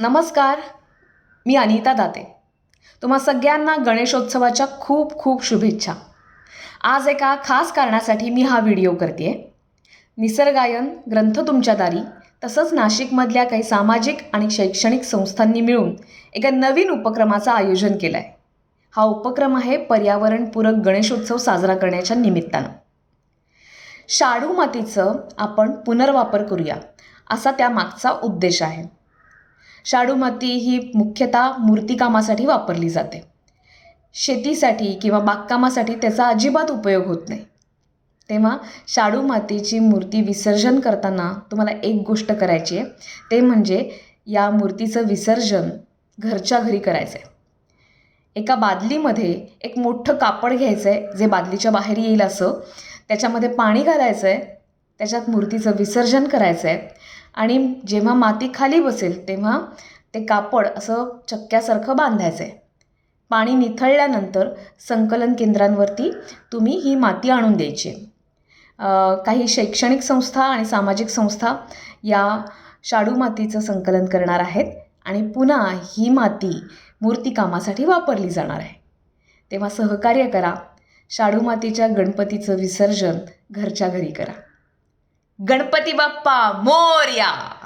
नमस्कार मी अनिता दाते. तुम्हा सगळ्यांना गणेशोत्सवाच्या खूप खूप शुभेच्छा. आज एका खास कारणासाठी मी हा व्हिडिओ करते निसर्गायन ग्रंथ तुमच्या दारी तसंच नाशिकमधल्या काही सामाजिक आणि शैक्षणिक संस्थांनी मिळून एका नवीन उपक्रमाचं आयोजन केलं आहे हा उपक्रम आहे पर्यावरणपूरक गणेशोत्सव साजरा करण्याच्या निमित्तानं. शाडू मातीचं आपण पुनर्वापर करूया असा त्यामागचा उद्देश आहे. शाडू माती ही मुख्यतः मूर्तिकामासाठी वापरली जाते. शेतीसाठी किंवा बागकामासाठी त्याचा अजिबात उपयोग होत नाही. तेव्हा शाडू मातीची मूर्ती विसर्जन करताना तुम्हाला एक गोष्ट करायची आहे. ते म्हणजे या मूर्तीचं विसर्जन घरच्या घरी करायचं आहे एका बादलीमध्ये एक मोठं कापड घ्यायचं आहे जे बादलीच्या बाहेर येईल असं. त्याच्यामध्ये पाणी घालायचं आहे त्याच्यात मूर्तीचं विसर्जन करायचं आहे आणि जेव्हा माती खाली बसेल तेव्हा ते कापड असं चक्क्यासारखं बांधायचं आहे पाणी निथळल्यानंतर संकलन केंद्रांवरती तुम्ही ही माती आणून द्यायची. आहे. काही शैक्षणिक संस्था आणि सामाजिक संस्था या शाडू मातीचं संकलन करणार आहेत आणि पुन्हा ही माती मूर्तिकामासाठी वापरली जाणार आहे. तेव्हा सहकार्य करा. शाडू मातीच्या गणपतीचं विसर्जन घरच्या घरी करा. ગણપતિ બાપ્પા મોર્યા